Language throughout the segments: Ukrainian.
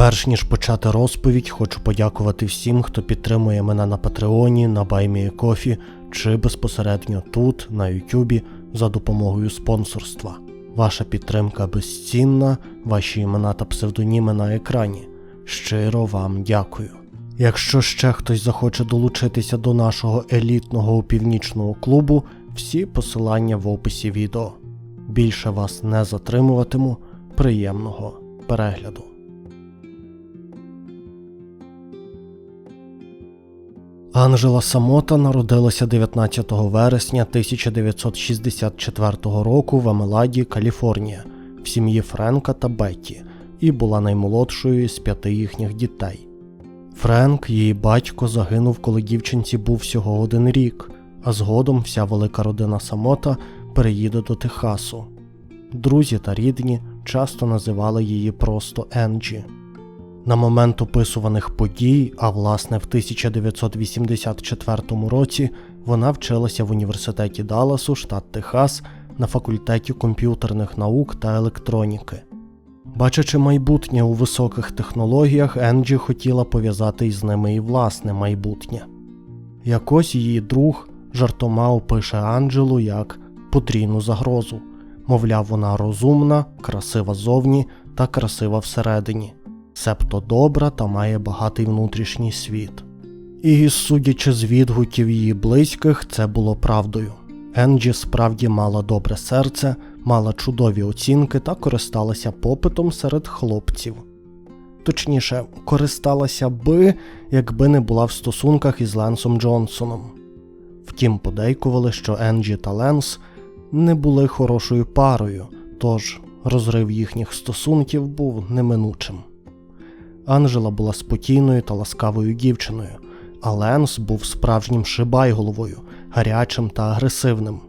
Перш ніж почати розповідь, хочу подякувати всім, хто підтримує мене на Патреоні, на Баймієкофі чи безпосередньо тут, на Ютубі, за допомогою спонсорства. Ваша підтримка безцінна, ваші імена та псевдоніми на екрані. Щиро вам дякую. Якщо ще хтось захоче долучитися до нашого елітного північного клубу, всі посилання в описі відео. Більше вас не затримуватиму. Приємного перегляду. Анжела Самота народилася 19 вересня 1964 року в Амеладі, Каліфорнія, в сім'ї Френка та Бетті, і була наймолодшою з п'яти їхніх дітей. Френк, її батько, загинув, коли дівчинці був всього один рік, а згодом вся велика родина Самота переїде до Техасу. Друзі та рідні часто називали її просто Енджі. На момент описуваних подій, а власне в 1984 році, вона вчилася в університеті Далласу, штат Техас, на факультеті комп'ютерних наук та електроніки. Бачачи майбутнє у високих технологіях, Енджі хотіла пов'язати із ними і власне майбутнє. Якось її друг жартома опише Анджелу як потрійну загрозу. Мовляв, вона розумна, красива зовні та красива всередині, себто добра та має багатий внутрішній світ. І, судячи з відгуків її близьких, це було правдою. Енджі справді мала добре серце, мала чудові оцінки та користалася попитом серед хлопців. Точніше, користалася би, якби не була в стосунках із Ленсом Джонсоном. Втім, подейкували, що Енджі та Ленс не були хорошою парою, тож розрив їхніх стосунків був неминучим. Анжела була спокійною та ласкавою дівчиною, а Ленс був справжнім шибайголовою, гарячим та агресивним.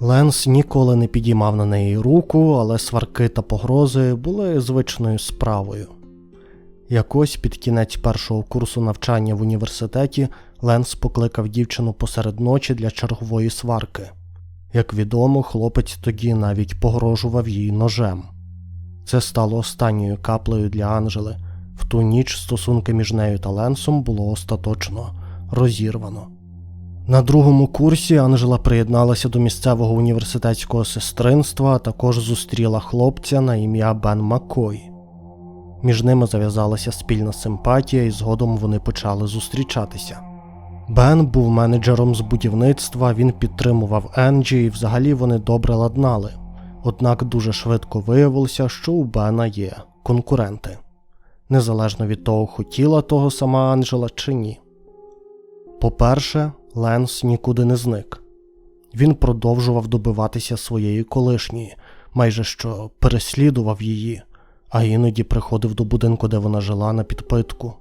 Ленс ніколи не підіймав на неї руку, але сварки та погрози були звичною справою. Якось під кінець першого курсу навчання в університеті Ленс покликав дівчину посеред ночі для чергової сварки. Як відомо, хлопець тоді навіть погрожував їй ножем. Це стало останньою каплею для Анжели. В ту ніч стосунки між нею та Ленсом було остаточно розірвано. На другому курсі Анжела приєдналася до місцевого університетського сестринства, а також зустріла хлопця на ім'я Бен Маккой. Між ними зав'язалася спільна симпатія, і згодом вони почали зустрічатися. Бен був менеджером з будівництва, він підтримував Енджі і взагалі вони добре ладнали. Однак дуже швидко виявилося, що у Бена є конкуренти, незалежно від того, хотіла того сама Анджела чи ні. По-перше, Ленс нікуди не зник. Він продовжував добиватися своєї колишньої, майже що переслідував її, а іноді приходив до будинку, де вона жила на підпитку.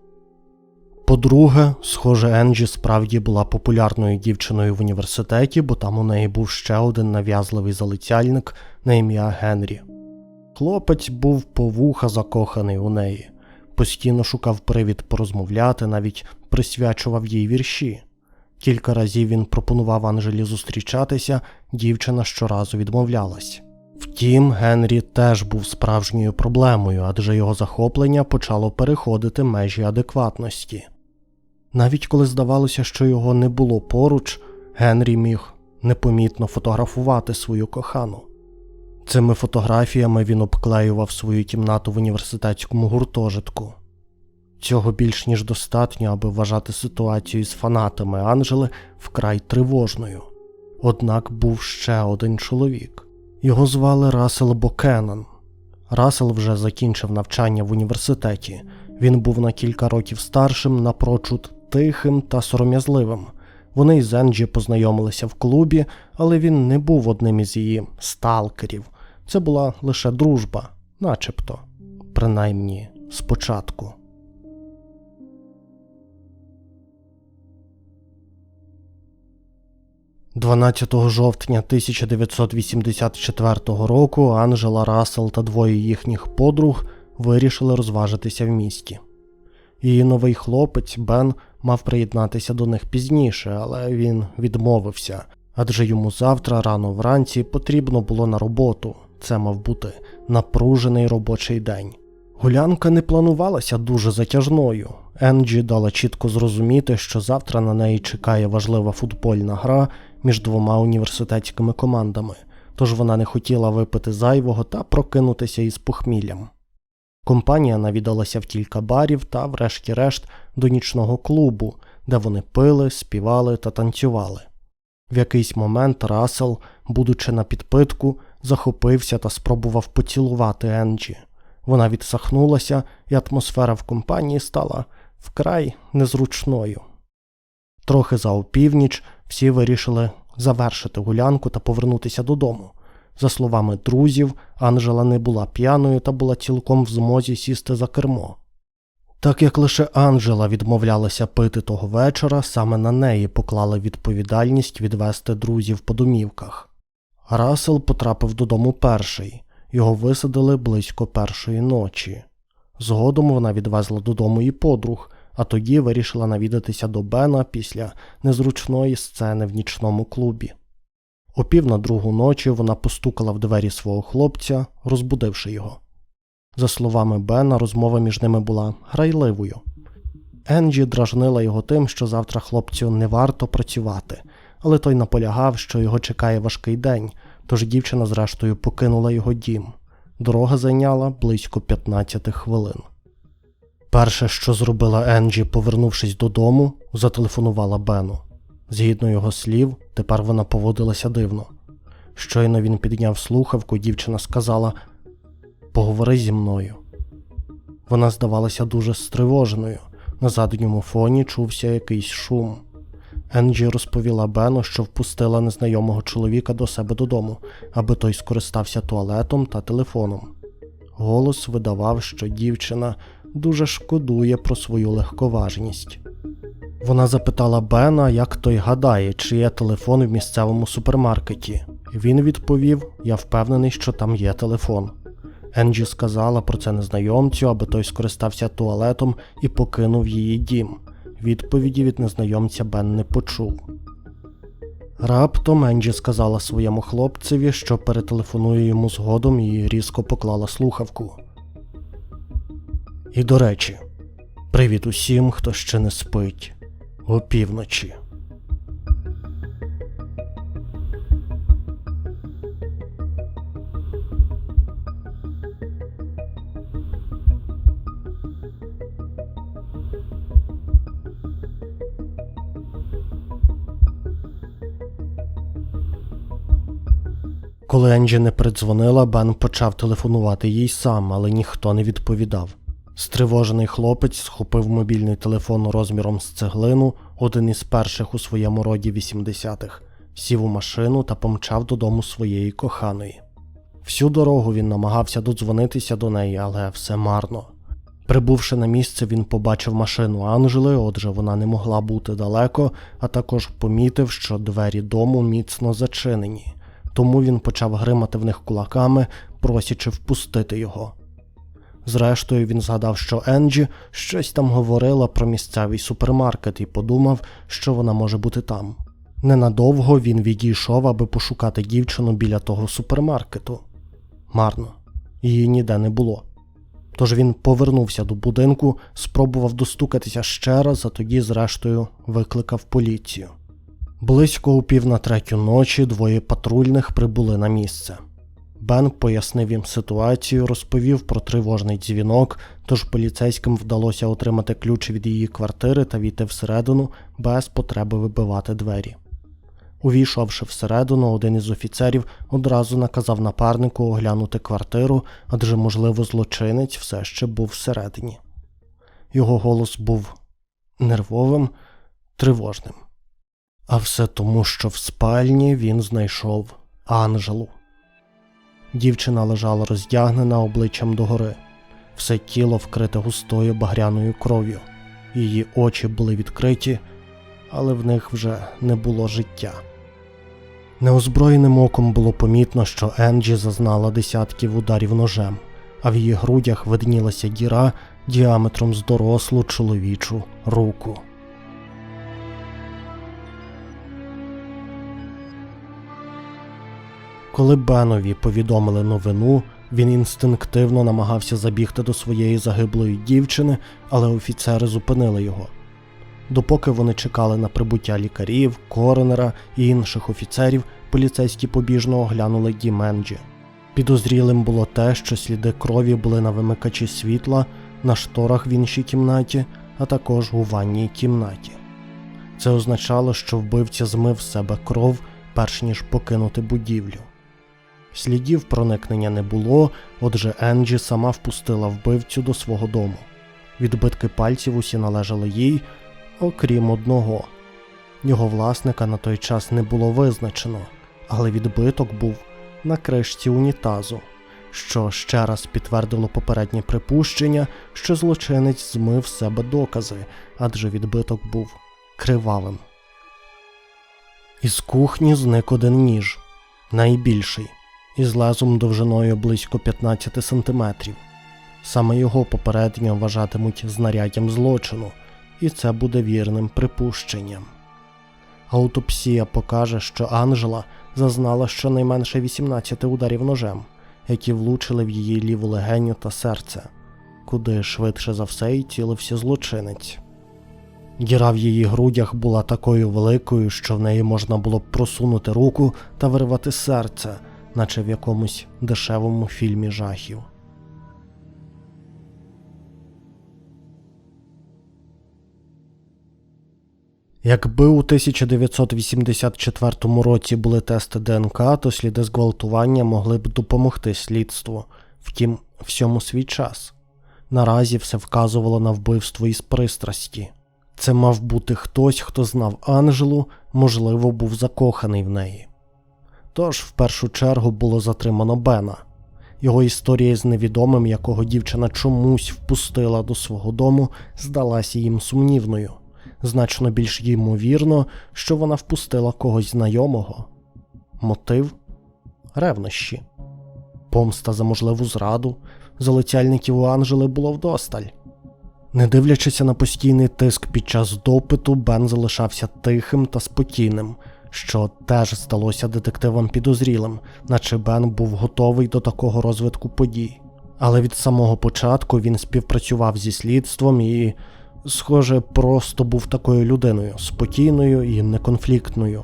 По-друге, схоже, Енджі справді була популярною дівчиною в університеті, бо там у неї був ще один нав'язливий залицяльник на ім'я Генрі. Хлопець був повуха закоханий у неї, постійно шукав привід порозмовляти, навіть присвячував їй вірші. Кілька разів він пропонував Анжелі зустрічатися, дівчина щоразу відмовлялась. Втім, Генрі теж був справжньою проблемою, адже його захоплення почало переходити межі адекватності. Навіть коли здавалося, що його не було поруч, Генрі міг непомітно фотографувати свою кохану. Цими фотографіями він обклеював свою кімнату в університетському гуртожитку. Цього більш ніж достатньо, аби вважати ситуацію з фанатами Анжели вкрай тривожною. Однак був ще один чоловік. Його звали Рассел Бокенан. Рассел вже закінчив навчання в університеті. Він був на кілька років старшим, напрочуд тихим та сором'язливим. Вони із Енджі познайомилися в клубі, але він не був одним із її сталкерів. Це була лише дружба, начебто, принаймні спочатку. – 12 жовтня 1984 року Анжела Рассел та двоє їхніх подруг вирішили розважитися в місті. Її новий хлопець Бен мав приєднатися до них пізніше, але він відмовився, адже йому завтра рано вранці потрібно було на роботу. Це мав бути напружений робочий день. Гулянка не планувалася дуже затяжною. Енджі дала чітко зрозуміти, що завтра на неї чекає важлива футбольна гра між двома університетськими командами, тож вона не хотіла випити зайвого та прокинутися із похміллям. Компанія навідалася в кілька барів та, врешті-решт, до нічного клубу, де вони пили, співали та танцювали. В якийсь момент Рассел, будучи на підпитку, захопився та спробував поцілувати Енджі. Вона відсахнулася, і атмосфера в компанії стала вкрай незручною. Трохи за опівніч всі вирішили завершити гулянку та повернутися додому. За словами друзів, Анжела не була п'яною та була цілком в змозі сісти за кермо. Так як лише Анжела відмовлялася пити того вечора, саме на неї поклали відповідальність відвести друзів по домівках. Рассел потрапив додому перший, його висадили близько першої ночі. Згодом вона відвезла додому і подруг, а тоді вирішила навідатися до Бена після незручної сцени в нічному клубі. О пів на другу ночі вона постукала в двері свого хлопця, розбудивши його. За словами Бена, розмова між ними була грайливою. Енджі дражнила його тим, що завтра хлопцю не варто працювати, але той наполягав, що його чекає важкий день, тож дівчина зрештою покинула його дім. Дорога зайняла близько 15 хвилин. Перше, що зробила Енджі, повернувшись додому, зателефонувала Бену. Згідно його слів, тепер вона поводилася дивно. Щойно він підняв слухавку, дівчина сказала Поговори зі мною. Вона здавалася дуже стривоженою. На задньому фоні чувся якийсь шум. Енджі розповіла Бену, що впустила незнайомого чоловіка до себе додому, аби той скористався туалетом та телефоном. Голос видавав, що дівчина дуже шкодує про свою легковажність. Вона запитала Бена, як той гадає, чи є телефон в місцевому супермаркеті. Він відповів: Я впевнений, що там є телефон. Енджі сказала про це незнайомцю, аби той скористався туалетом і покинув її дім. Відповіді від незнайомця Бен не почув. Раптом Енджі сказала своєму хлопцеві, що перетелефонує йому згодом і різко поклала слухавку. І до речі, привіт усім, хто ще не спить опівночі. Коли Енджі не придзвонила, Бен почав телефонувати їй сам, але ніхто не відповідав. Стривожений хлопець схопив мобільний телефон розміром з цеглину, один із перших у своєму роді 80-х, сів у машину та помчав додому своєї коханої. Всю дорогу він намагався додзвонитися до неї, але все марно. Прибувши на місце, він побачив машину Анжели, отже, вона не могла бути далеко, а також помітив, що двері дому міцно зачинені, тому він почав гримати в них кулаками, просячи впустити його. Зрештою, він згадав, що Енджі щось там говорила про місцевий супермаркет і подумав, що вона може бути там. Ненадовго він відійшов, аби пошукати дівчину біля того супермаркету. Марно, її ніде не було. Тож він повернувся до будинку, спробував достукатися ще раз, а тоді, зрештою, викликав поліцію. Близько у пів на третю ночі двоє патрульних прибули на місце. Бен пояснив їм ситуацію, розповів про тривожний дзвінок, тож поліцейським вдалося отримати ключ від її квартири та війти всередину без потреби вибивати двері. Увійшовши всередину, один із офіцерів одразу наказав напарнику оглянути квартиру, адже, можливо, злочинець все ще був всередині. Його голос був нервовим, тривожним. А все тому, що в спальні він знайшов Анжелу. Дівчина лежала роздягнена обличчям догори, все тіло вкрите густою багряною кров'ю. Її очі були відкриті, але в них вже не було життя. Неозброєним оком було помітно, що Енджі зазнала десятків ударів ножем, а в її грудях виднілася діра діаметром з дорослу чоловічу руку. Коли Бенові повідомили новину, Він інстинктивно намагався забігти до своєї загиблої дівчини, але офіцери зупинили його. Допоки вони чекали на прибуття лікарів, коронера і інших офіцерів, поліцейські побіжно оглянули дім Енджі. Підозрілим було те, що сліди крові були на вимикачі світла, на шторах в іншій кімнаті, а також у ванній кімнаті. Це означало, що вбивця змив з себе кров, перш ніж покинути будівлю. Слідів проникнення не було, отже Енджі сама впустила вбивцю до свого дому. Відбитки пальців усі належали їй, окрім одного. Його власника на той час не було визначено, але відбиток був на кришці унітазу, що ще раз підтвердило попереднє припущення, що злочинець змив себе докази, адже відбиток був кривавим. Із кухні зник один ніж, найбільший, із лезом довжиною близько 15 сантиметрів. Саме його попередньо вважатимуть знаряддям злочину, і це буде вірним припущенням. Аутопсія покаже, що Анжела зазнала щонайменше 18 ударів ножем, які влучили в її ліву легеню та серце, куди швидше за все й цілився злочинець. Діра в її грудях була такою великою, що в неї можна було просунути руку та вирвати серце, наче в якомусь дешевому фільмі жахів. Якби у 1984 році були тести ДНК, то сліди зґвалтування могли б допомогти слідству. Втім, всьому свій час. Наразі все вказувало на вбивство із пристрасті. Це мав бути хтось, хто знав Анжелу, можливо, був закоханий в неї. Тож, в першу чергу, було затримано Бена. Його історія з невідомим, якого дівчина чомусь впустила до свого дому, здалася їм сумнівною. Значно більш ймовірно, що вона впустила когось знайомого. Мотив ревнощі, помста за можливу зраду, залицяльників у Анжели було вдосталь. Не дивлячись на постійний тиск під час допиту, Бен залишався тихим та спокійним, що теж здалося детективам підозрілим, наче Бен був готовий до такого розвитку подій. Але від самого початку він співпрацював зі слідством і, схоже, просто був такою людиною, спокійною і неконфліктною.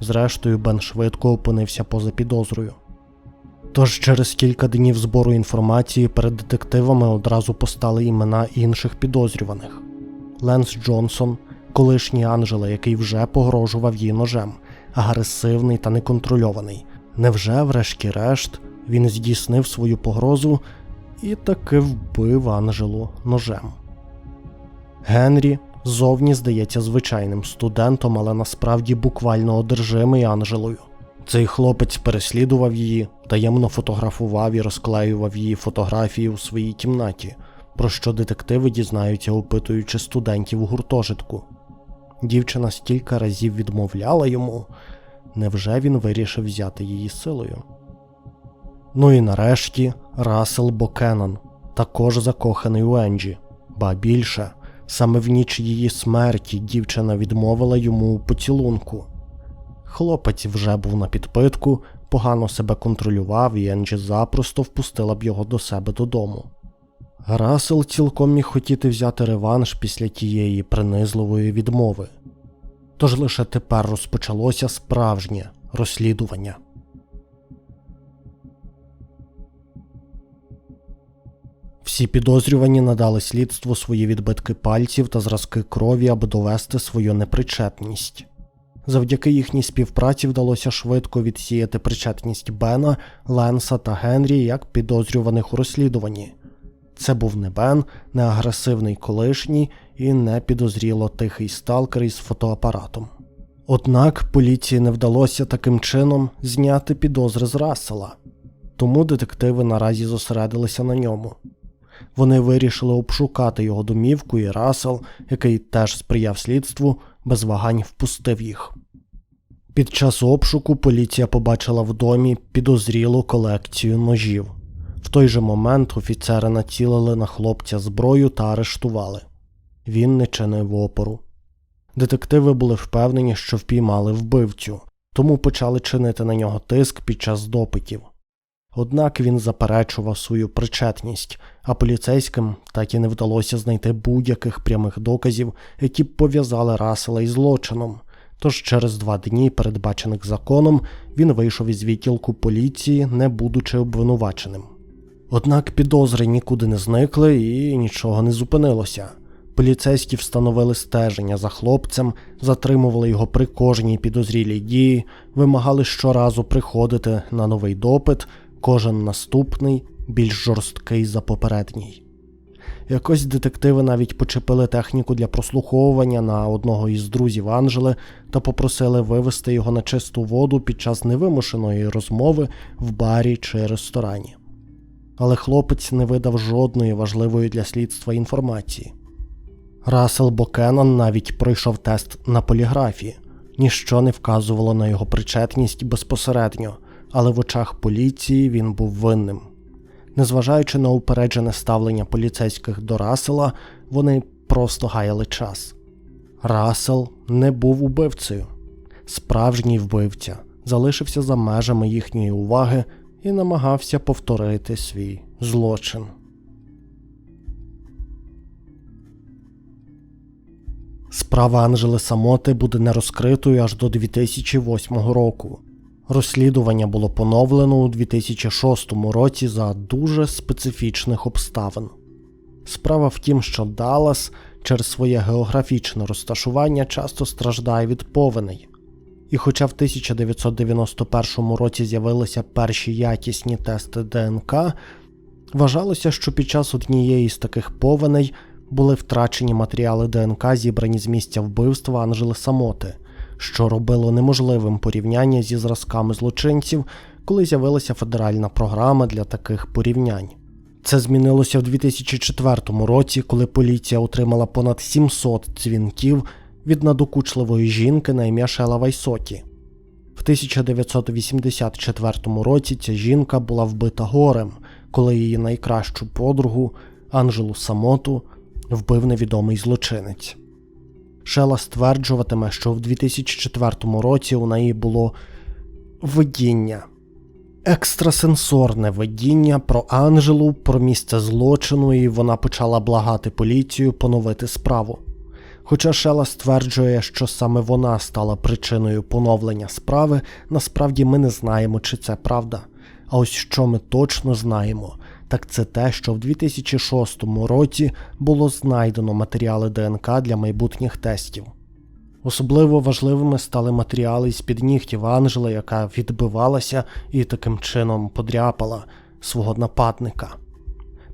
Зрештою, Бен швидко опинився поза підозрою. Тож через кілька днів збору інформації перед детективами одразу постали імена інших підозрюваних: Ленс Джонсон, колишній Анжела, який вже погрожував їй ножем, агресивний та неконтрольований. Невже, врешті-решт, він здійснив свою погрозу і таки вбив Анжелу ножем? Генрі зовні здається звичайним студентом, але насправді буквально одержимий Анжелою. Цей хлопець переслідував її, таємно фотографував і розклеював її фотографії у своїй кімнаті, про що детективи дізнаються, опитуючи студентів у гуртожитку. Дівчина стільки разів відмовляла йому, невже він вирішив взяти її силою? Ну і нарешті Рассел Бокенан, також закоханий у Енджі, ба більше, саме в ніч її смерті дівчина відмовила йому у поцілунку. Хлопець вже був на підпитку, погано себе контролював, і Енджі запросто впустила б його до себе додому. Рассел цілком міг хотіти взяти реванш після тієї принизливої відмови. Тож лише тепер розпочалося справжнє розслідування. Всі підозрювані надали слідству свої відбитки пальців та зразки крові, аби довести свою непричетність. Завдяки їхній співпраці вдалося швидко відсіяти причетність Бена, Ленса та Генрі як підозрюваних у розслідуванні. Це був не Бен, не агресивний колишній і не підозріло тихий сталкер із фотоапаратом. Однак поліції не вдалося таким чином зняти підозри з Рассела, тому детективи наразі зосередилися на ньому. Вони вирішили обшукати його домівку, і Рассел, який теж сприяв слідству, без вагань впустив їх. Під час обшуку поліція побачила в домі підозрілу колекцію ножів. В той же момент офіцери націлили на хлопця зброю та арештували. Він не чинив опору. Детективи були впевнені, що впіймали вбивцю, тому почали чинити на нього тиск під час допитів. Однак він заперечував свою причетність, а поліцейським так і не вдалося знайти будь-яких прямих доказів, які б пов'язали Расела із злочином. Тож через два дні, передбачених законом, він вийшов із відділку поліції, не будучи обвинуваченим. Однак підозри нікуди не зникли і нічого не зупинилося. Поліцейські встановили стеження за хлопцем, затримували його при кожній підозрілій дії, вимагали щоразу приходити на новий допит, кожен наступний більш жорсткий за попередній. Якось детективи навіть почепили техніку для прослуховування на одного із друзів Анжели та попросили вивести його на чисту воду під час невимушеної розмови в барі чи ресторані. Але хлопець не видав жодної важливої для слідства інформації. Рассел Бокенан навіть пройшов тест на поліграфі, ніщо не вказувало на його причетність безпосередньо, але в очах поліції він був винним. Незважаючи на упереджене ставлення поліцейських до Рассела, вони просто гаяли час. Рассел не був убивцею. Справжній вбивця залишився за межами їхньої уваги і намагався повторити свій злочин. Справа Анжели Самоти буде нерозкритою аж до 2008 року. Розслідування було поновлено у 2006 році за дуже специфічних обставин. Справа в тім, що Даллас через своє географічне розташування часто страждає від повеней. І хоча в 1991 році з'явилися перші якісні тести ДНК, вважалося, що під час однієї з таких повеней були втрачені матеріали ДНК, зібрані з місця вбивства Анжели Самоти, що робило неможливим порівняння зі зразками злочинців, коли з'явилася федеральна програма для таких порівнянь. Це змінилося в 2004 році, коли поліція отримала понад 700 дзвінків від надокучливої жінки на ім'я Шела Вайсоті. В 1984 році ця жінка була вбита горем, коли її найкращу подругу Анжелу Самоту вбив невідомий злочинець. Шела стверджуватиме, що в 2004 році у неї було видіння, екстрасенсорне видіння про Анжелу, про місце злочину, і вона почала благати поліцію поновити справу. Хоча Шела стверджує, що саме вона стала причиною поновлення справи, насправді ми не знаємо, чи це правда. А ось що ми точно знаємо, так це те, що в 2006 році було знайдено матеріали ДНК для майбутніх тестів. Особливо важливими стали матеріали з під нігтів Анжели, яка відбивалася і таким чином подряпала свого нападника.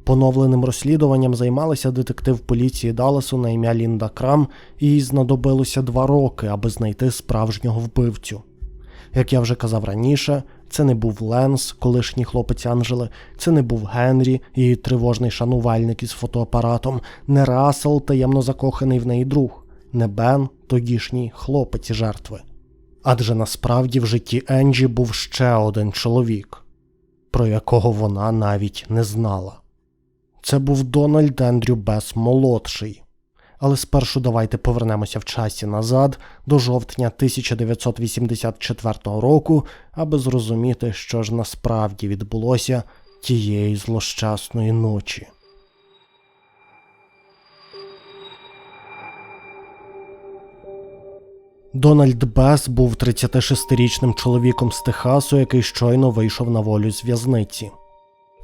Поновленим розслідуванням займалася детектив поліції Далласу на ім'я Лінда Крам, і їй знадобилося два роки, аби знайти справжнього вбивцю. Як я вже казав раніше, це не був Ленс, колишній хлопець Анжели, це не був Генрі, її тривожний шанувальник із фотоапаратом, не Рассел, таємно закоханий в неї друг, не Бен, тодішній хлопець жертви. Адже насправді в житті Енджі був ще один чоловік, про якого вона навіть не знала. Це був Дональд Ендрю Бес молодший. Але спершу давайте повернемося в часі назад до жовтня 1984 року, аби зрозуміти, що ж насправді відбулося тієї злощасної ночі. Дональд Бес був 36-річним чоловіком з Техасу, який щойно вийшов на волю з в'язниці.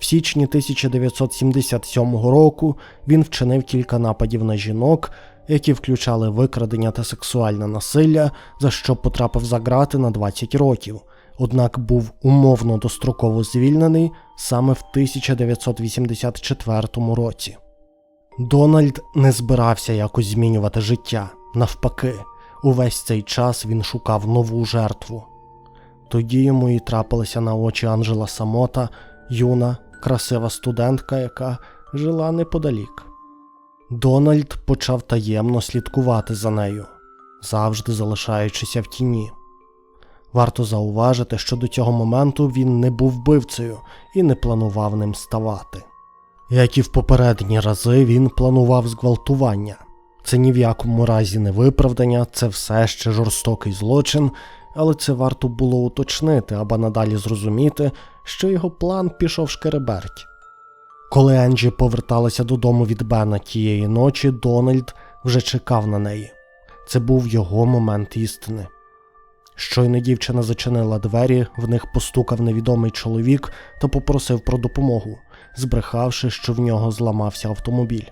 В січні 1977 року він вчинив кілька нападів на жінок, які включали викрадення та сексуальне насилля, за що потрапив за грати на 20 років, однак був умовно достроково звільнений саме в 1984 році. Дональд не збирався якось змінювати життя. Навпаки, увесь цей час він шукав нову жертву. Тоді йому і трапилася на очі Анжела Самота, юна, красива студентка, яка жила неподалік. Дональд почав таємно слідкувати за нею, завжди залишаючися в тіні. Варто зауважити, що до цього моменту він не був вбивцею і не планував ним ставати. Як і в попередні рази, він планував зґвалтування. Це ні в якому разі не виправдання, це все ще жорстокий злочин, але це варто було уточнити, аби надалі зрозуміти, що його план пішов шкереберть. Коли Енджі поверталася додому від Бена тієї ночі, Дональд вже чекав на неї. Це був його момент істини. Щойно дівчина зачинила двері, в них постукав невідомий чоловік та попросив про допомогу, збрехавши, що в нього зламався автомобіль.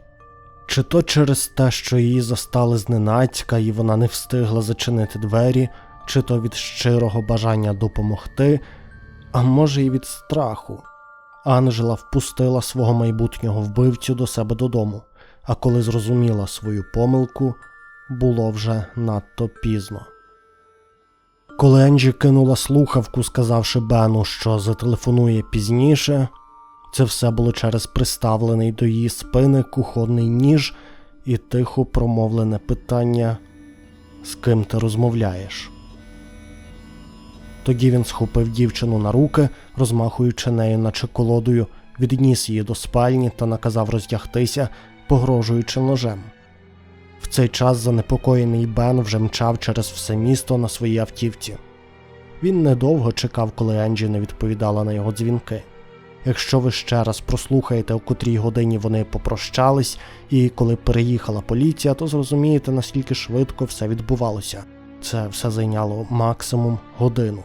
Чи то через те, що її застали зненацька і вона не встигла зачинити двері, чи то від щирого бажання допомогти, а може й від страху. Анжела впустила свого майбутнього вбивцю до себе додому, а коли зрозуміла свою помилку, було вже надто пізно. Коли Енджі кинула слухавку, сказавши Бену, що зателефонує пізніше, це все було через приставлений до її спини кухонний ніж і тихо промовлене питання з ким ти розмовляєш. Тоді він схопив дівчину на руки, розмахуючи нею, наче колодою, відніс її до спальні та наказав роздягтися, погрожуючи ножем. В цей час занепокоєний Бен вже мчав через все місто на своїй автівці. Він недовго чекав, коли Енджі не відповідала на його дзвінки. Якщо ви ще раз прослухаєте, у котрій годині вони попрощались, і коли переїхала поліція, то зрозумієте, наскільки швидко все відбувалося. Це все зайняло максимум годину.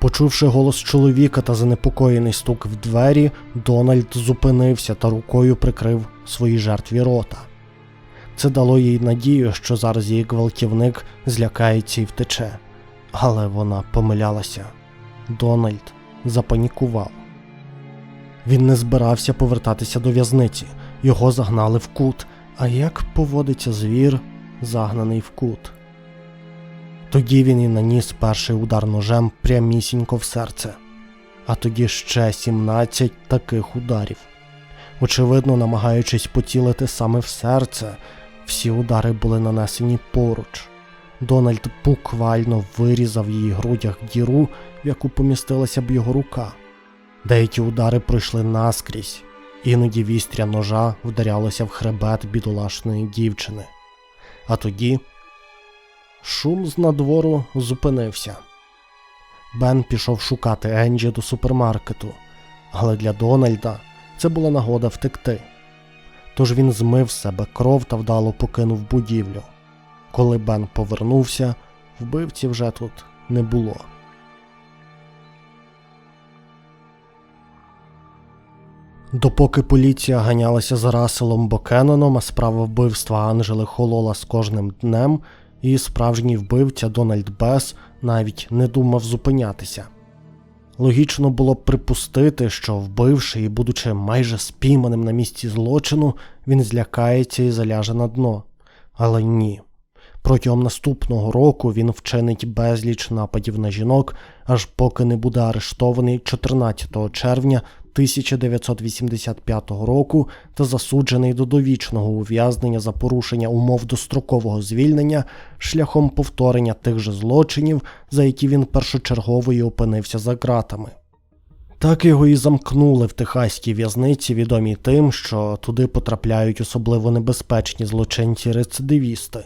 Почувши голос чоловіка та занепокоєний стук в двері, Дональд зупинився та рукою прикрив своїй жертві рота. Це дало їй надію, що зараз її гвалтівник злякається і втече. Але вона помилялася. Дональд запанікував. Він не збирався повертатися до в'язниці, його загнали в кут. А як поводиться звір, загнаний в кут? Тоді він і наніс перший удар ножем прямісінько в серце, а тоді ще 17 таких ударів. Очевидно, намагаючись поцілити саме в серце, всі удари були нанесені поруч. Дональд буквально вирізав її грудях діру, в яку помістилася б його рука. Деякі удари пройшли наскрізь, іноді вістря ножа вдарялося в хребет бідолашної дівчини. А тоді шум з надвору зупинився. Бен пішов шукати Енджі до супермаркету, але для Дональда це була нагода втекти. Тож він змив себе кров та вдало покинув будівлю. Коли Бен повернувся, вбивці вже тут не було. Допоки поліція ганялася за Раселом Бокеноном, а справа вбивства Анжели холола з кожним днем, і справжній вбивця Дональд Бес навіть не думав зупинятися. Логічно було б припустити, що вбивши і будучи майже спійманим на місці злочину, він злякається і заляже на дно. Але ні. Протягом наступного року він вчинить безліч нападів на жінок, аж поки не буде арештований 14 червня 1985 року та засуджений до довічного ув'язнення за порушення умов дострокового звільнення шляхом повторення тих же злочинів, за які він першочергово і опинився за ґратами. Так його і замкнули в техаській в'язниці, відомій тим, що туди потрапляють особливо небезпечні злочинці-рецидивісти.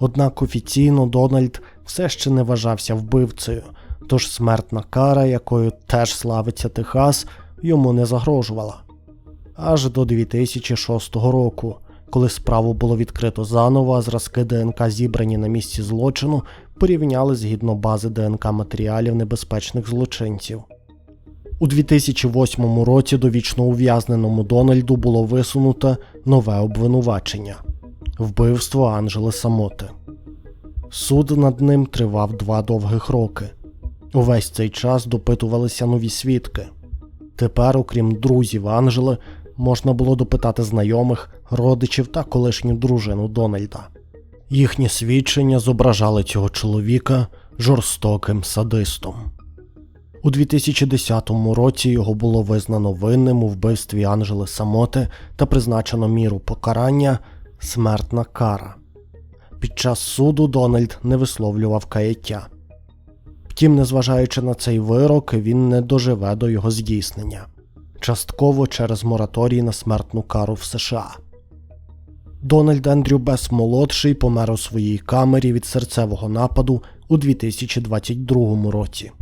Однак офіційно Дональд все ще не вважався вбивцею, тож смертна кара, якою теж славиться Техас, йому не загрожувала. Аж до 2006 року, коли справу було відкрито заново, а зразки ДНК зібрані на місці злочину, порівняли згідно бази ДНК матеріалів небезпечних злочинців. У 2008 році довічно ув'язненому Дональду було висунуто нове обвинувачення вбивство Анжели Самоти. Суд над ним тривав два довгих роки. Увесь цей час допитувалися нові свідки. Тепер, окрім друзів Анжели, можна було допитати знайомих, родичів та колишню дружину Дональда. Їхні свідчення зображали цього чоловіка жорстоким садистом. У 2010 році його було визнано винним у вбивстві Анжели Самоти та призначено міру покарання смертна кара. Під час суду Дональд не висловлював каяття. Втім, незважаючи на цей вирок, він не доживе до його здійснення частково через мораторій на смертну кару в США. Дональд Ендрю Бес молодший помер у своїй камері від серцевого нападу у 2022 році.